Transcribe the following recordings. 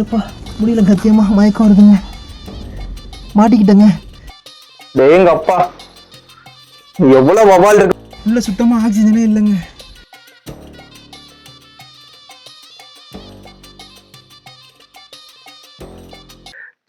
எப்பா முடியல சத்தியமா மயக்கம் வருதுங்க. மாட்டிக்கிட்டேங்க. டேங்க அப்பா. எவ்வளவு வவால் இருக்கு. உள்ள சுத்தமா ஆக்சிஜனே இல்லைங்க.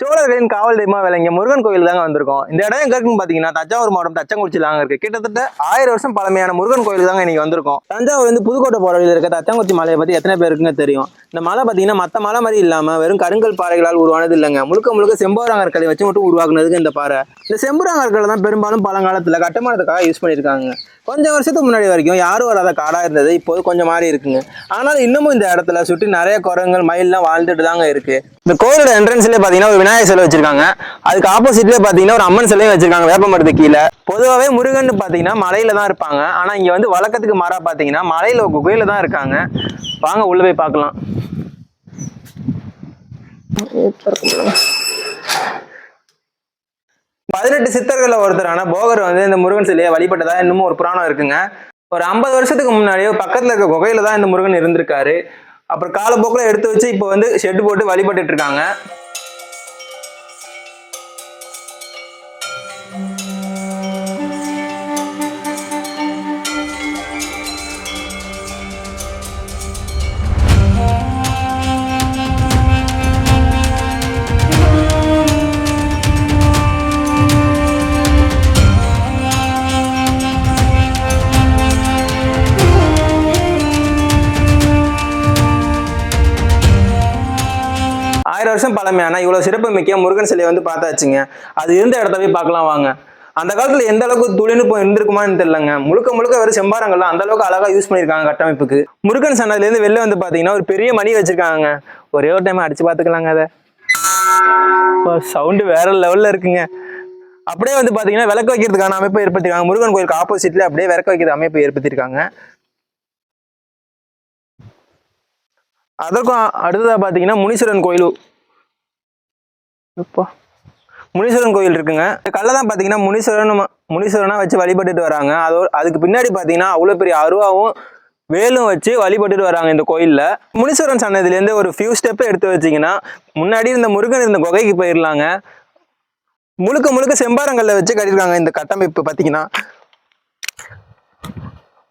சோழர்களின் காவல் தெய்வமா விளங்கிய முருகன் கோயில் தாங்க வந்திருக்கோம். இந்த இடம் எங்க இருக்குன்னு பாத்தீங்கன்னா தஞ்சாவூர் மாவட்டம் தச்சங்குறிச்சி தாங்க இருக்கு. கிட்டத்தட்ட ஆயிரம் வருஷம் பழமையான முருகன் கோயில் தாங்க இன்னைக்கு வந்திருக்கோம். தஞ்சாவூர் வந்து புதுக்கோட்டை போற வழியில் இருக்க தச்சங்குறிச்சி மலையை பத்தி எத்தனை பேருக்குங்க தெரியும். இந்த மலை பாத்தீங்கன்னா மத்த மலை மாதிரி இல்லாம வெறும் கருங்கல் பாறைகளால் உருவானது இல்லைங்க. முழுக்க முழுக்க செம்பவராங்கற்களை வச்சு மட்டும் உருவாக்குனதுக்கு இந்த பாறை. இந்த செம்பராங்கற்களை தான் பெரும்பாலும் பழங்காலத்துல கட்டுமானத்துக்காக யூஸ் பண்ணியிருக்காங்க. கொஞ்சம் வருஷத்துக்கு முன்னாடி வரைக்கும் யாரும் வராத காடா இருந்தது. இப்போது கொஞ்சம் மாறி இருக்குங்க. ஆனாலும் இன்னமும் இந்த இடத்துல சுற்றி நிறைய குரங்குகள் மயிலெலாம் வாழ்ந்துட்டு தாங்க இருக்குது இந்த கோயிலோட என்ட்ரன்ஸ்ல பாத்தீங்கன்னா ஒரு விநாயகர் சிலை வச்சிருக்காங்க. அதுக்கு ஆப்போசிட்லேயே பாத்தீங்கன்னா ஒரு அம்மன் சிலையும் வச்சிருக்காங்க வேப்பமரத்து கீழே. பொதுவாகவே முருகன் பாத்தீங்கன்னா மலையில தான் இருப்பாங்க. ஆனா இங்க வந்து வழக்கத்துக்கு மாறா பாத்தீங்கன்னா மலையில ஒரு தான் இருக்காங்க. வாங்க உள்ள போய் பார்க்கலாம். பதினெட்டு சித்தர்களில் ஒருத்தரான போகர் வந்து இந்த முருகன் சிலையை வழிபட்டதா இன்னமும் ஒரு புராணம் இருக்குங்க. ஒரு ஐம்பது வருஷத்துக்கு முன்னாடியே பக்கத்துல இருக்க குகையில தான் இந்த முருகன் இருந்திருக்காரு. அப்புறம் காலப்போக்கில் எடுத்து வச்சு இப்போ வந்து ஷெட் போட்டு வழிபட்டுட்டு இருக்காங்க. ஆயிரம் வருஷம் பழமையான இவ்வளவு சிறப்பு மிக்க முருகன் சிலையை வந்து பார்த்தாச்சுங்க. அது இருந்த இடத்த போய் பார்க்கலாம் வாங்க. அந்த காலத்துல எந்த அளவுக்கு தொழில்நுட்பம் இருந்திருக்குமான்னு தெரியலங்க. முழுக்க முழுக்க வெறும் செம்பாரங்கள்லாம் அந்த அளவுக்கு அழகா யூஸ் பண்ணியிருக்காங்க கட்டமைப்புக்கு. முருகன் சன்னதுல இருந்து வெளில வந்து பாத்தீங்கன்னா ஒரு பெரிய மணி வச்சிருக்காங்க ஒரே ஒரு டைம் அடிச்சு பார்த்துக்கலாங்க அதை. சவுண்டு வேற லெவல்ல இருக்குங்க. அப்படியே வந்து பாத்தீங்கன்னா விளக்கு வைக்கிறதுக்கான அமைப்பு ஏற்படுத்திருக்காங்க முருகன் கோயிலுக்கு ஆப்போசிட்ல அப்படியே விளக்கு வைக்கிற அமைப்பு ஏற்படுத்தியிருக்காங்க. அதற்கும் அடுத்ததாக பார்த்தீங்கன்னா முனீஸ்வரன் கோயில். எப்பா? முனீஸ்வரன் கோயில் இருக்குங்க. கல்லை தான் பார்த்தீங்கன்னா முனீஸ்வரன் முனீஸ்வரனாக வச்சு வழிபட்டுட்டு வராங்க. அதோ அதுக்கு பின்னாடி பார்த்தீங்கன்னா அவ்வளோ பெரிய அருவாவும் வேலும் வச்சு வழிபட்டுட்டு வராங்க இந்த கோயிலில். முனீஸ்வரன் சன்னதிலேருந்து ஒரு ஃபியூ ஸ்டெப் எடுத்து வச்சிங்கன்னா முன்னாடி இருந்த முருகன் இருந்த குகைக்கு போயிடலாங்க முழுக்க முழுக்க செம்பாரங்கல்ல வச்சு கட்டியிருக்காங்க இந்த கட்டமைப்பு பார்த்தீங்கன்னா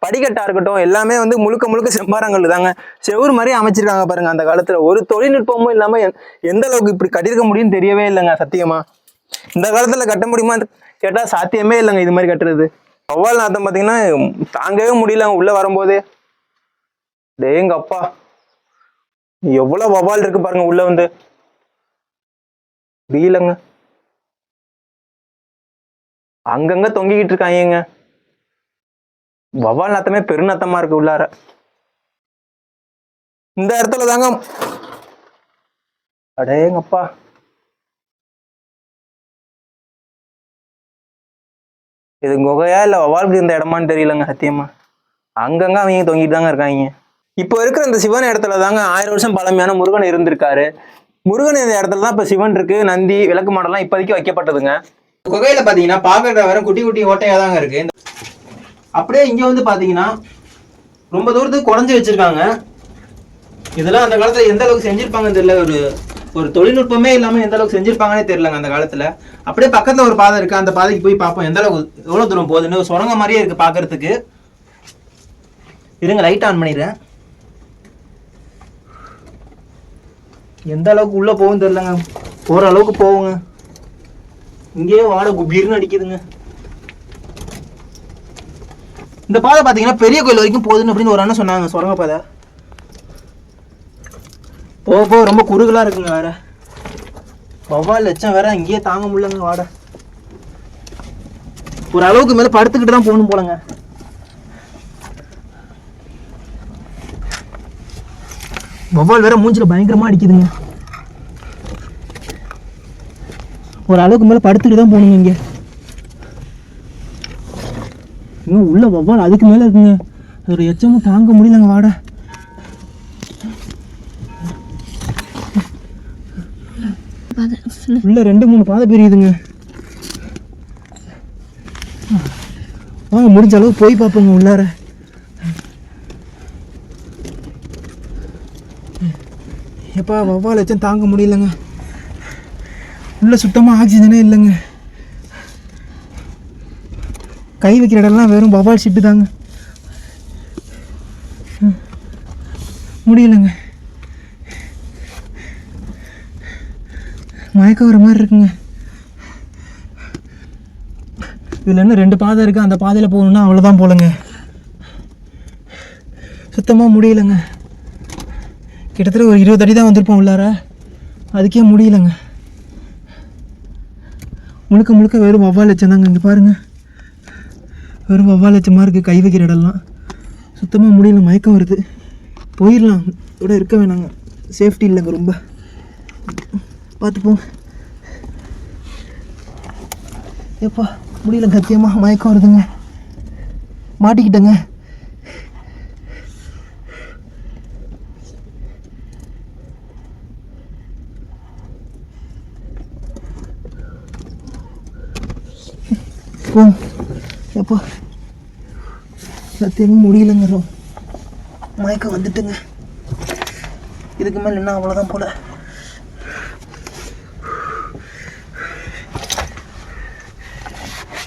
படிக்கட்டா இருக்கட்டும் எல்லாமே வந்து முழுக்க முழுக்க செம்பாரங்கள் தாங்க. செவுரு மாதிரி அமைச்சிருக்காங்க பாருங்க அந்த காலத்துல. ஒரு தொழில்நுட்பமும் இல்லாம எந்த- அளவுக்கு இப்படி கட்டியிருக்க முடியும்னு தெரியவே இல்லைங்க சத்தியமா. இந்த காலத்துல கட்ட முடியுமா கேட்டா சாத்தியமே இல்லைங்க இது மாதிரி கட்டுறது. வௌவால் நாத்தம் பார்த்தீங்கன்னா தாங்கவே முடியல உள்ள வரும்போதே. டேங்க அப்பா. எவ்வளவு வௌவால் இருக்கு பாருங்க உள்ள வந்து. முடியலங்க. அங்கங்க தொங்கிக்கிட்டு இருக்காங்க வவ்வால் நாத்தமே பெருநத்தமா இருக்கு உள்ளார. இந்த இடத்துல தாங்க. அடேங்கப்பா. இது குகையா இல்ல வவ்வாலுக்கு இந்த இடமான்னு தெரியலங்க சத்தியமா. அங்கங்க அவங்க தொங்கிட்டு தாங்க இருக்காங்க. இப்போ இருக்கிற இந்த சிவன் இடத்துல தாங்க ஆயிரம் வருஷம் பழமையான முருகன் இருந்திருக்காரு. முருகன் இந்த இடத்துல தான் இப்போ சிவன் இருக்கு நந்தி விளக்கு மாடெல்லாம் இப்போதைக்கு வைக்கப்பட்டதுங்க. குகையில பாத்தீங்கன்னா பாக்குற வர குட்டி குட்டி ஓட்டையா தாங்க இருக்கு. அப்படியே இங்கே வந்து பார்த்தீங்கன்னா ரொம்ப தூரத்துக்கு குறைஞ்சி வச்சிருக்காங்க. இதெல்லாம் அந்த காலத்தில் எந்த அளவுக்கு செஞ்சுருப்பாங்கன்னு தெரியல. ஒரு ஒரு தொழில்நுட்பமே இல்லாமல் எந்த அளவுக்கு செஞ்சுருப்பாங்கன்னே தெரியலங்க அந்த காலத்தில். அப்படியே பக்கத்தில் ஒரு பாதை இருக்குது அந்த பாதைக்கு போய் பார்ப்போம். எந்த அளவுக்கு எவ்வளோ தூரம் போகுதுன்னு. சுரங்க மாதிரியே இருக்குது பார்க்குறதுக்கு. இருங்க லைட் ஆன் பண்ணிடுறேன். எந்த அளவுக்கு உள்ளே போகும் தெரிலங்க போகிற அளவுக்கு போகுங்க. இங்கேயே வாட குபீர்னு அடிக்குதுங்க. இந்த பாதை பார்த்தீங்கன்னா பெரிய கோயில் வரைக்கும் போகுதுன்னு அப்படின்னு ஒரு அண்ணன் சொன்னாங்க சுரங்க பாதை. போக போக ரொம்ப குறுகலா இருக்குங்க வேற. வவ்வால் லட்சம் வேற இங்கேயே தாங்க முடியலங்க வாட. ஒரு அளவுக்கு மேலே படுத்துக்கிட்டு தான் போகணும் போலங்க. வவ்வால் வேற மூஞ்சில் பயங்கரமாக அடிக்குதுங்க. ஒரு அளவுக்கு மேலே படுத்துக்கிட்டு தான் போகணுங்க இங்கே. இன்னும் உள்ள வவ்வால் அதுக்கு மேலே இருக்குங்க. ஒரு எச்சமும் தாங்க முடியலங்க வாட. உள்ள ரெண்டு மூணு பாதை பிரியுதுங்க. வாங்க முடிஞ்ச அளவு போய் பார்ப்போங்க உள்ளார. எப்பா வவ்வால் வச்சேன் தாங்க முடியலங்க. உள்ள சுத்தமாக ஆக்சிஜனே இல்லைங்க. கை வைக்கிற இடம்லாம் வெறும் பவால் ஷிட்டு தாங்க. முடியலைங்க. முடியலங்க மயக்கம் வர மாதிரி இருக்குங்க. இதில் இன்னும் ரெண்டு பாதை இருக்குது அந்த பாதையில் போகணுன்னா அவ்வளோதான் போலங்க. சுத்தமாக முடியலங்க. கிட்டத்தட்ட ஒரு இருபது அடி தான் வந்திருப்போம் உள்ளார. அதுக்கே முடியலங்க. முழுக்க முழுக்க வெறும் வவ்வால் வச்சிருந்தாங்க இங்கே பாருங்கள் வெறும் வவ்வால் லட்சமாக இருக்குது கை வைக்கிற இடம்லாம். சுத்தமாக முடியல மயக்கம் வருது. போயிடலாம். கூட இருக்க வேணாங்க. சேஃப்டி இல்லைங்க ரொம்ப. பார்த்துப்போம் எப்பா ஏப்பா முடியல கத்தியமாக மயக்கம் வருதுங்க. மாட்டிக்கிட்டேங்க. போ. எப்போ சத்தியமும் முடியலங்கிறோம். மயக்கம் வந்துட்டுங்க. இதுக்கு மேலே என்ன அவ்வளோதான் போல.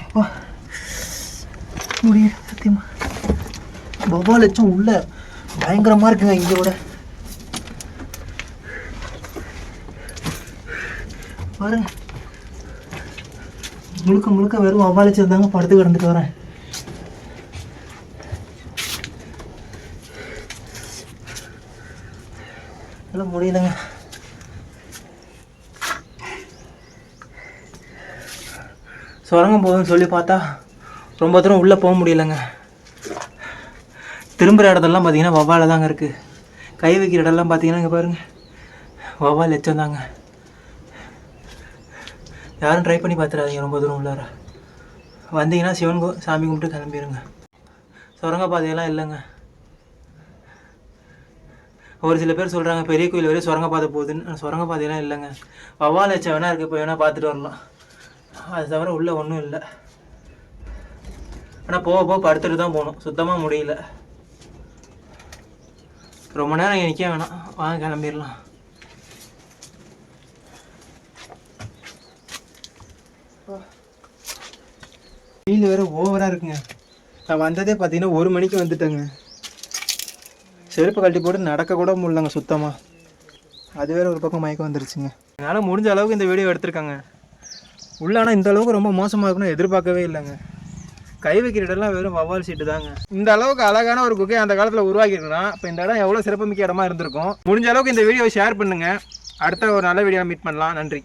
அப்பா, முடியல சத்தியமா. பவா லட்சம் உள்ள பயங்கரமாக இருக்குங்க இங்கோட விட பாருங்க. முழுக்க முழுக்க வெறும் அவ்வாளிச்சது தாங்க படுத்து கிடந்துட்டு வரேன் எல்லாம் முடியலங்க. சுரங்கம் போதுன்னு சொல்லி பார்த்தா ரொம்ப தூரம் உள்ளே போக முடியலங்க. திரும்புகிற இடத்தெல்லாம் பார்த்தீங்கன்னா வவ்வால தாங்க இருக்குது கை வைக்கிற இடம்லாம் பார்த்தீங்கன்னா இங்கே பாருங்கள் வவ்வால் எச்சம் தாங்க. யாரும் ட்ரை பண்ணி பார்த்துடாதீங்க ரொம்ப தூரம் உள்ளார. வந்தீங்கன்னா சிவன் கோ சாமி கும்பிட்டு கிளம்பிடுங்க சுரங்க பாதையெல்லாம் இல்லைங்க. ஒரு சில பேர் சொல்கிறாங்க பெரிய கோயில் வரையும் சுரங்க பாதை போகுதுன்னு. சுரங்க பாதையெல்லாம் இல்லைங்க. வவால் எச்சம் வேணா இருக்குது இப்போ வேணால் பார்த்துட்டு வரலாம். அது தவிர உள்ளே ஒன்றும் இல்லை. ஆனால் போக போக படுத்துட்டு தான் போகணும். சுத்தமாக முடியல. ரொம்ப நேரம் நிற்க வேணாம். வாங்க கிளம்பிடலாம். வெயில் வேற ஓவராக இருக்குங்க. நான் வந்ததே பார்த்தீங்கன்னா ஒரு மணிக்கு வந்துட்டேங்க. செருப்பு கழட்டி போட்டு நடக்க கூட முடியலங்க சுத்தமாக அது வேற ஒரு பக்கம் மயக்கம் வந்துருச்சுங்க. என்னால் முடிஞ்ச அளவுக்கு இந்த வீடியோ எடுத்திருக்காங்க. உள்ள ஆனால் இந்த அளவுக்கு ரொம்ப மோசமாக இருக்குன்னு எதிர்பார்க்கவே இல்லைங்க. கை வைக்கிற இடம்லாம் வெறும் வவ்வால் சீட்டு தாங்க. இந்த அளவுக்கு அழகான ஒரு குகை அந்த காலத்தில் உருவாக்கியிருக்கிறான் இப்போ இந்த இடம் எவ்வளோ சிறப்புமிக்க இடமா இருந்திருக்கும். முடிஞ்ச அளவுக்கு இந்த வீடியோவை ஷேர் பண்ணுங்கள் அடுத்த ஒரு நல்ல வீடியோ மீட் பண்ணலாம். நன்றி.